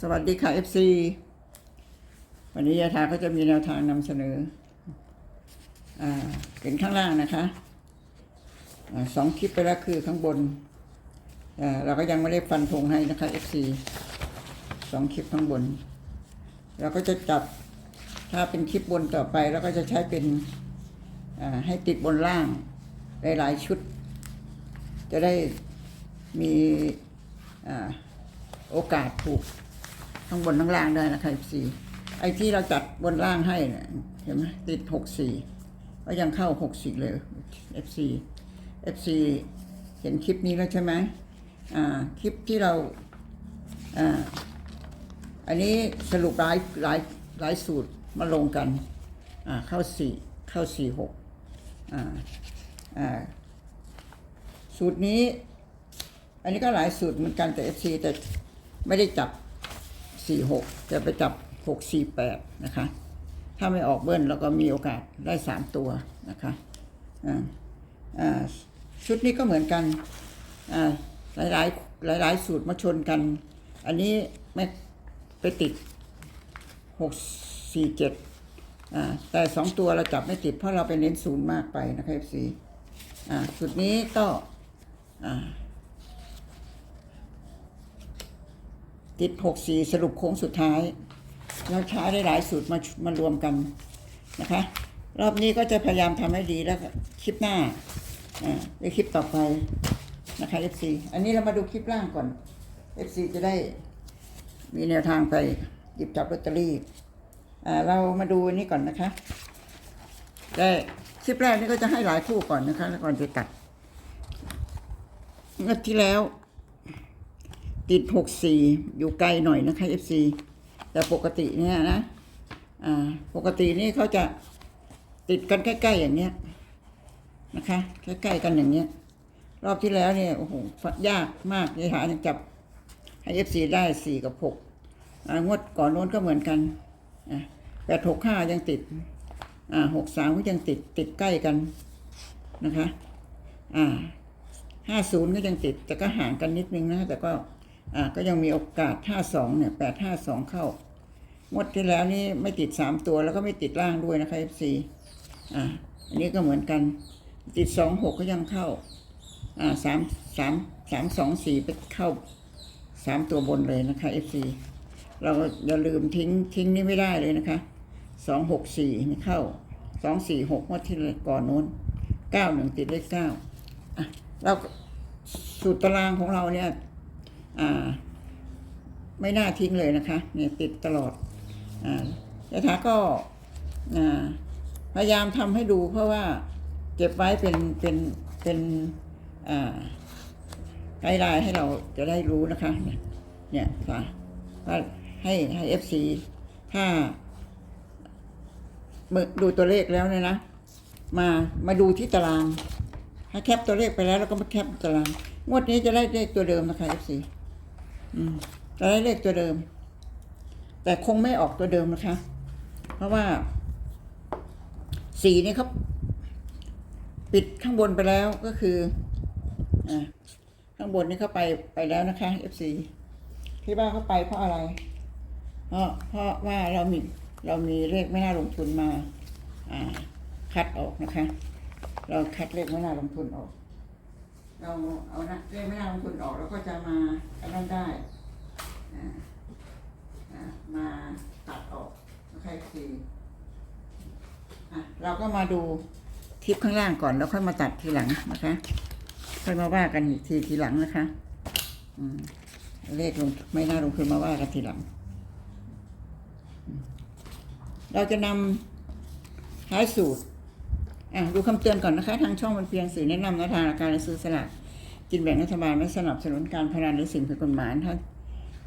สวัสดีค่ะ FC วันนี้ยาทาก็จะมีแนวทางนำเสนออ่าเป็นข้างล่างนะคะอาสองคลิปไปแล้วคือข้างบนอ่าเราก็ยังไม่ได้ฟันธงให้นะคะ FC สองคลิปข้างบน เราก็จะจับถ้าเป็นคลิปบนต่อไปเราก็จะใช้เป็นอ่าให้ติดบนล่างหลายๆชุด จะได้มีอ่าโอกาสถูก ทั้งบนทั้งล่างได้นะคะ FC ไอ้ที่เราจัดบนล่างให้เนี่ยเห็นไหมติดหกสี่ก็ยังเข้าหกสี่เลย FC FC เห็นคลิปนี้แล้วใช่ไหมอ่าคลิปที่เราอ่าอันนี้สรุปหลายหลายหลายสูตรมาลงกันอ่าเข้าสี่เข้าสี่หกอ่าอ่าสูตรนี้ อันนี้ก็หลายสูตรเหมือนกันแต่ FC แต่ไม่ได้จับ 46จะไปจับ648นะคะ ถ้าไม่ออกเบิ้ลแล้วก็มีโอกาสได้3ตัวนะคะชุดนี้ก็เหมือนกันหลายหลายหลายหลายสูตรมาชนกัน อันนี้ไม่ไปติด647อ่าแต่2ตัวเราจับไม่ติดเพราะเราไปเน้นศูนย์มากไปนะคะ FC อ่าสูตรนี้ก็อ่า ติดหกสี่สรุปโค้งสุดท้าย เราใช้ได้หลายสูตรมามารวมกันนะคะ รอบนี้ก็จะพยายามทำให้ดีแล้วคลิปหน้าอ่าในคลิปต่อไปนะคะ FC อันนี้เรามาดูคลิปล่างก่อน FC จะได้มีแนวทางไปหยิบจับลอตเตอรี่อ่าเรามาดูอันนี้ก่อนนะคะแต่คลิปแรกนี่ก็จะให้หลายคู่ก่อนนะคะ แล้วก่อนจะตัดงวดที่แล้ว ติดหกสี่อยู่ไกลหน่อยนะคะ FC แต่ปกติเนี่ยนะอ่าปกตินี่เขาจะติดกันใกล้ๆอย่างเนี้ยนะคะใกล้ๆกันอย่างเนี้ย รอบที่แล้วเนี่ยโอ้โหยากมากยายหาจับให้ FC ได้สี่กับหกงวดก่อนโน้นก็เหมือนกันแปดหกห้ายังติดหกสามก็ยังติดติดใกล้กันนะคะห้าศูนย์ก็ยังติด แต่ก็ห่างกันนิดนึงนะ แต่ก็ อ่าก็ยังมีโอกาสห้าสองเนี่ยแปดห้าสองเข้างวดที่แล้วนี่ไม่ติดสามตัวแล้วก็ไม่ติดล่างด้วยนะคะ FC อ่าอันนี้ก็เหมือนกัน ติดสองหกก็ยังเข้า อ่าสามสามสามสองสี่ไปเข้าสามตัวบนเลยนะคะ FC เราอย่าลืมทิ้งทิ้งนี่ไม่ได้เลยนะคะสองหกสี่นี่เข้าสองสี่หกงวดที่ก่อนโน้นเก้าหนึ่งติดเลขเก้าอะเราสูตรตารางของเราเนี่ย อ่า ไม่น่าทิ้งเลยนะคะเนี่ยติดตลอดอ่ายะถาก็อ่าพยายามทำให้ดูเพราะว่าเก็บไว้เป็นเป็นเป็นอ่าไกด์ไลน์ให้เราจะได้รู้นะคะ เนี่ยค่ะว่าให้ให้เอฟซีถ้าดูตัวเลขแล้วเนี่ยนะมามาดูที่ตารางถ้าแคปตัวเลขไปแล้วเราก็มาแคปตาราง งวดนี้จะได้เลขตัวเดิมนะคะ FC อื มจะได้เลขตัวเดิม แต่คงไม่ออกตัวเดิมนะคะ เพราะว่า สีนี่เขาปิดข้างบนไปแล้วก็คืออข้างบนนี่เขาไปไปแล้วนะคะ FC ที่ว่าเขาไปเพราะอะไร เพราะเพราะว่าเรามีเรามีเลขไม่น่าลงทุนมา อ่า คัดออกนะคะ เราคัดเลขไม่น่าลงทุนออก เราเอานะเลขไม่น่าลงทุนออกแล้วก็จะมาอันนั้นได้มาตัดออกนะคะคืออะเราก็มาดูคลิปข้างล่างก่อนแล้วค่อยมาตัดทีหลังนะคะ ค่อยมาว่ากันอีกทีทีหลังนะคะเลขลงไม่น่าลงทุนมาว่ากันทีหลัง เราจะนำท้ายสูตร อะดูคำเตือนก่อนนะคะ ทางช่องมันเพียงสื่อแนะนำแนวทางการซื้อสลากกินแบ่งรัฐบาลไม่สนับสนุนการพนันหรือสิ่งผิดกฎหมายท่าน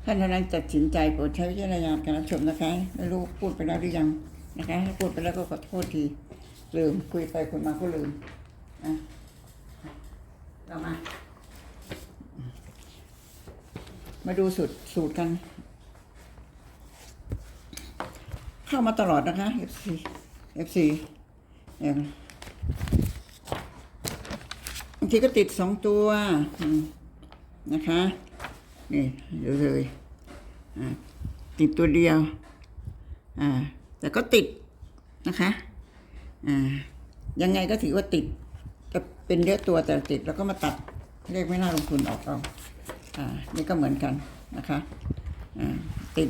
ท่านท่านั้นตัดสินใจโปรดใช้วิจารณญาณการรับชมนะคะไม่รู้พูดไปแล้วหรือยังนะคะถ้าพูดไปแล้วก็ขอโทษทีลืมคุยไปคุยมาก็ลืมอะเรามา มาดูสูตรสูตรกัน เข้ามาตลอดนะคะ FC FC เนี่ย บางทีก็ติดสองตัวนะคะนี่เดี๋ยวเลยติดตัวเดียวแต่ก็ติดนะคะยังไงก็ถือว่าติดจะเป็นเยอะตัวแต่ติดแล้วก็มาตัดเลขไม่น่าลงทุนออกเอาอ่านี่ก็เหมือนกันนะคะอ่าติด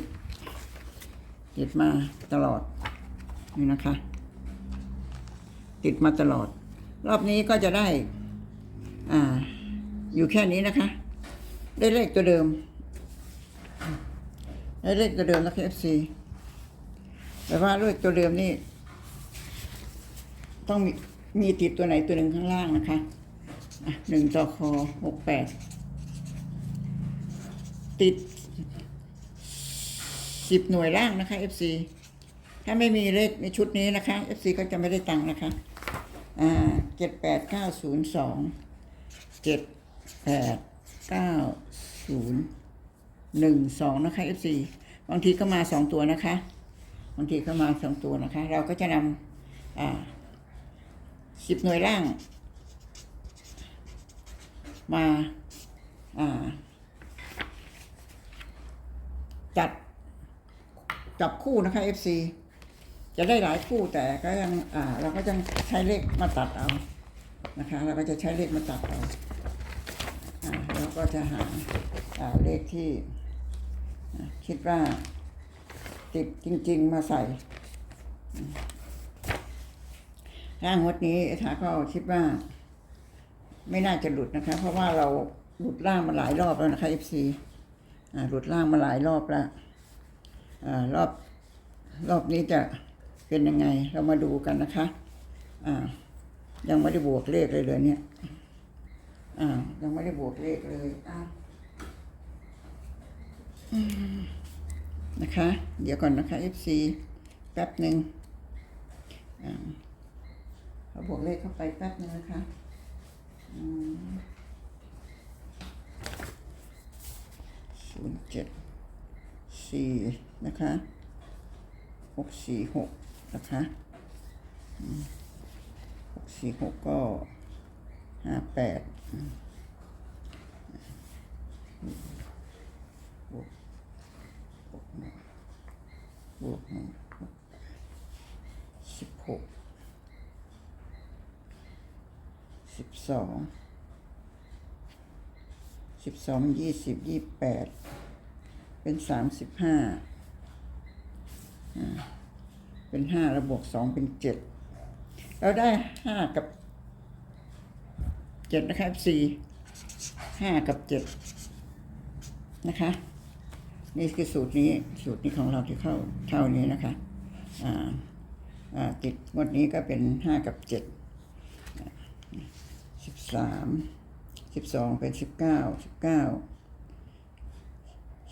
ติดมาตลอดนี่นะคะ ติดมาตลอด รอบนี้ก็จะได้ อ่า อยู่แค่นี้นะคะ ได้เลขตัวเดิม ได้เลขตัวเดิมแล้วค่ะ FC แต่ว่าเลขตัวเดิมนี่ ต้องมีมีติดตัวไหนตัวหนึ่งข้างล่างนะคะอะหนึ่งต่อคอหกแปดติดสิบหน่วยล่างนะคะ FC ถ้าไม่มีเลขในชุดนี้นะคะ FC ก็จะไม่ได้ตังค์นะคะ อ่าเจ็ดแปดเก้าศูนย์สองเจ็ดแปดเก้าศูนย์หนึ่งสองนะคะ FC บางทีก็มาสองตัวนะคะ บางทีก็มาสองตัวนะคะ เราก็จะนำอ่าสิบหน่วยล่าง มาอ่าจัดจับคู่นะคะ FC จะได้หลายคู่แต่ก็ยังอ่าเราก็ยังใช้เลขมาตัดเอานะคะ เราก็จะใช้เลขมาตัดเอาอ่าแล้วก็จะหาอ่าเลขที่คิดว่าติดจริง ๆ มาใส่ร่างวดนี้ถาก็คิดว่า ไม่น่าจะหลุดนะคะ เพราะว่าเราหลุดล่างมาหลายรอบแล้วนะคะ FC อ่าหลุดล่างมาหลายรอบแล้วอรอบรอบนี้จะ เป็นยังไงเรามาดูกันนะคะ อ่า ยังไม่ได้บวกเลขเลยเลยเนี่ย อ่า ยังไม่ได้บวกเลขเลยอ่านะคะ เดี๋ยวก่อนนะคะ FC แป๊บหนึ่งอ่าเอาบวกเลขเข้าไปแป๊บหนึ่งนะคะศูนย์เจ็ดสี่นะคะหกสี่หก นะคะหกสี่หกก็ห้าแปดบวกบวกหนึ่งบวกหนึ่งหกสิบหกสิบสองสิบสองยี่สิบยี่แปดเป็นสามสิบห้า เป็นห้าแล้วบวกสองเป็นเจ็ดเราได้ห้ากับเจ็ดนะครับสี่ห้ากับเจ็ดนะคะ นี่คือสูตรนี้สูตรนี้ของเราที่เข้าเท่านี้นะคะอ่าอ่าติดงวดนี้ก็เป็นห้ากับเจ็ดสิบสามสิบสองเป็นสิบเก้าสิบเก้า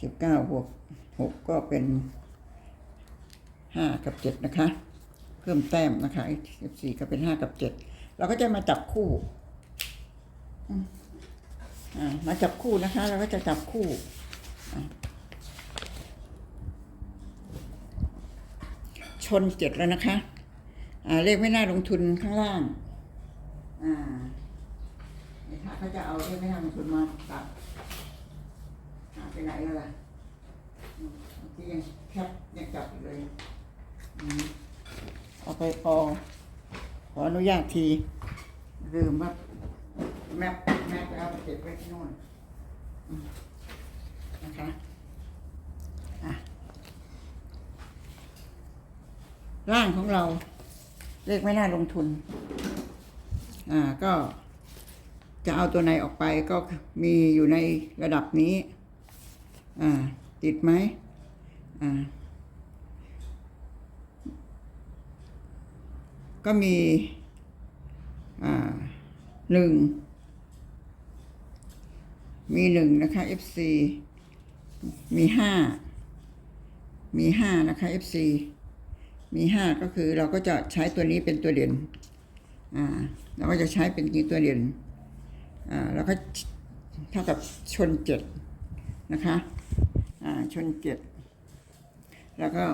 สิบเก้าบวกหกก็เป็น ห้ากับเจ็ดนะคะ เพิ่มแต้มนะคะสิบสี่ก็เป็นห้ากับเจ็ดเราก็จะมาจับคู่มาจับคู่นะคะ เราก็จะจับคู่ชนเจ็ดแล้วนะคะ อ่าเลขไม่น่าลงทุนข้างล่าง อ่านี่ค่ะเขาจะเอาเลขไม่น่าลงทุนมาตัดไปไหนแล้วล่ะอืมเมื่ยังแคปยังจับอยู่เลย เอาไปพอขออนุญาตทีลืมว่าแมปแมปไปเอาไปเก็บไว้ที่โน่นนะคะอะร่างของเราเลขไม่น่าลงทุน อ่าก็จะเอาตัวไหนออกไปก็มีอยู่ในระดับนี้ อ่า ติดไหมอ่า ก็มีหนึ่งมีหนึ่งนะคะ FC มีห้ามีห้านะคะ FC มีห้าก็คือเราก็จะใช้ตัวนี้เป็นตัวเด่นอ่าเราก็จะใช้เป็นตัวเด่นอ่าแล้วก็เท่ากับชนเจ็ดนะคะอ่าชนเจ็ดแล้วก็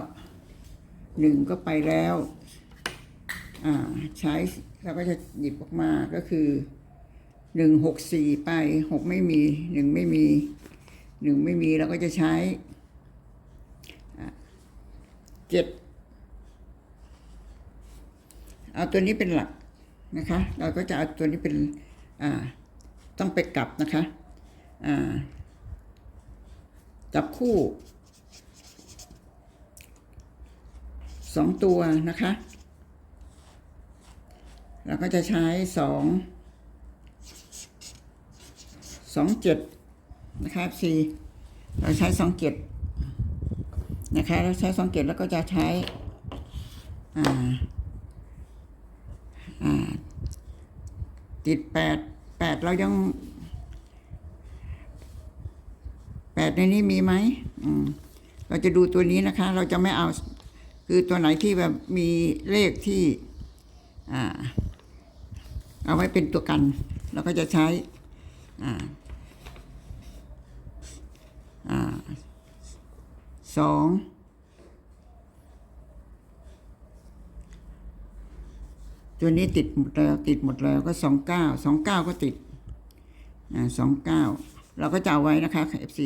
หนึ่งก็ไปแล้ว อ่าใช้เราก็จะหยิบออกมาก็คือหนึ่งหกสี่ไปหกไม่มีหนึ่งไม่มีหนึ่งไม่มีเราก็จะใช้เจ็ดเอาตัวนี้เป็นหลักนะคะ เราก็จะเอาตัวนี้เป็นอ่าต้องไปกลับนะคะอ่าจับคู่สองตัวนะคะ เราก็จะใช้สองสองเจ็ดนะคะสี่เราใช้สองเจ็ดนะคะเราใช้สองเจ็ดแล้วก็จะใช้อ่าอ่าติดแปดแปดเรายังแปดในนี้มีไหมอืมเราจะดูตัวนี้นะคะ เราจะไม่เอาคือตัวไหนที่แบบมีเลขที่อ่า เอาไว้เป็นตัวกัน เราก็จะใช้อ่าสองตัวนี้ติดหมดแล้วติดหมดแล้วก็สองเก้าสองเก้าก็ติดสองเก้าเราก็จะเอาไว้นะคะ FC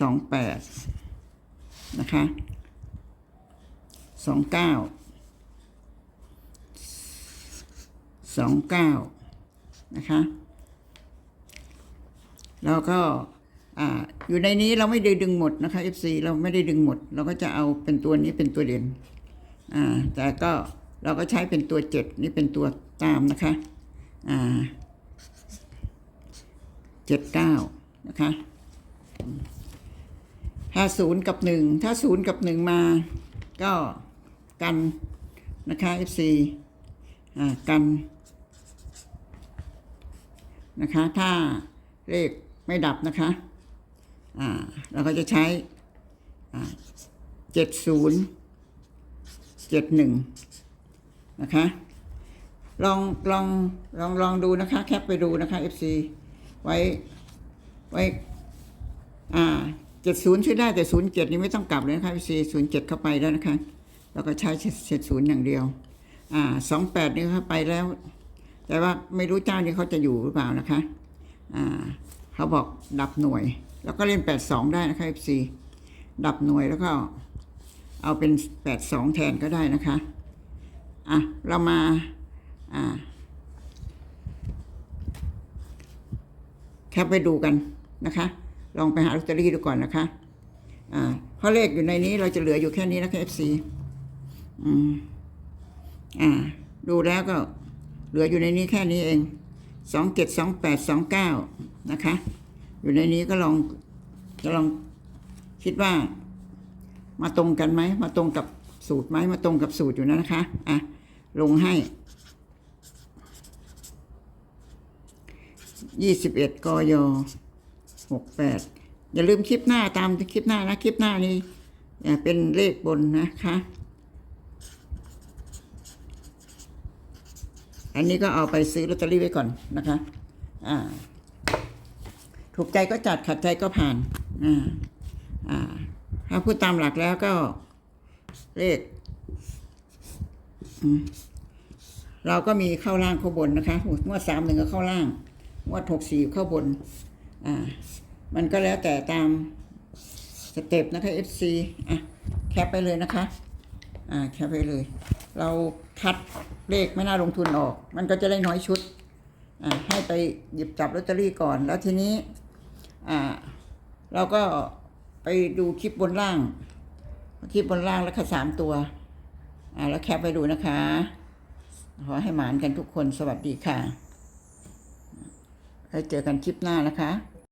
สองแปดนะคะสองเก้า สองเก้านะคะ แล้วก็ออยู่ในนี้เราไม่ได้ดึงหมดนะคะ FC เราไม่ได้ดึงหมด เราก็จะเอาเป็นตัวนี้เป็นตัวเด่นอ่าแต่ก็เราก็ใช้เป็นตัวเจ็ดนี่เป็นตัวตามนะคะอ่าเจ็ดเก้านะคะถ้าศูนย์กับหนึ่งถ้าศูนย์กับหนึ่งมาก็กันนะคะ FC อ่ากัน นะคะ ถ้าเลขไม่ดับนะคะอ่าเราก็จะใช้เจ็ดศูนย์เจ็ดหนึ่งนะคะลองลองลองลองดูนะคะ แคปไปดูนะคะ FC ไว้ไว้อ่าเจ็ดศูนย์ช่วยได้แต่ศูนย์เจ็ดนี่ไม่ต้องกลับเลยนะคะ FC ศูนย์เจ็ดเข้าไปแล้วนะคะ เราก็ใช้เจ็ดศูนย์อย่างเดียวอ่าสองแปดนี่เข้าไปแล้ว แต่ว่าไม่รู้เจ้านี้เขาจะอยู่หรือเปล่านะคะ อ่า เขาบอกดับหน่วย แล้วก็เล่นแปดสองได้นะคะ FC ดับหน่วยแล้วก็ เอาเป็นแปดสองแทนก็ได้นะคะ อะ เรามา อ่า แคปไปดูกันนะคะ ลองไปหาลอตเตอรี่ดูก่อนนะคะ อ่าเพราะเลขอยู่ในนี้เราจะเหลืออยู่แค่นี้นะคะ FC อืม อ่า ดูแล้วก็ เหลืออยู่ในนี้แค่นี้เองสองเจ็ดสองแปดสองเก้านะคะ อยู่ในนี้ก็ลองจะลองคิดว่า มาตรงกันไหม มาตรงกับสูตรไหมมาตรงกับสูตรอยู่นะนะคะอะลงให้ยี่สิบเอ็ดกยหกแปดอย่าลืมคลิปหน้าตามคลิปหน้านะ คลิปหน้านี้อ่าเป็นเลขบนนะคะ อันนี้ก็เอาไปซื้อลอตเตอรี่ไว้ก่อนนะคะอ่าถูกใจก็จัดขัดใจก็ผ่านอ่าอ่าถ้าพูดตามหลักแล้วก็เลขเราก็มีเข้าล่างเข้าบนนะคะงวดสามหนึ่งก็เข้าล่างงวดหกสี่เข้าบน อ่า มันก็แล้วแต่ตามสเต็ปนะคะ FC อะแคปไปเลยนะคะ อ่าแคปไปเลย เราคัดเลขไม่น่าลงทุนออก มันก็จะได้น้อยชุดอ่าให้ไปหยิบจับลอตเตอรี่ก่อน แล้วทีนี้อ่าเราก็ไปดูคลิปบนล่าง คลิปบนล่างแล้วค่ะสามตัวอ่าแล้วแคปไปดูนะคะ ขอให้หมานกันทุกคนสวัสดีค่ะแล้วเจอกันคลิปหน้านะคะ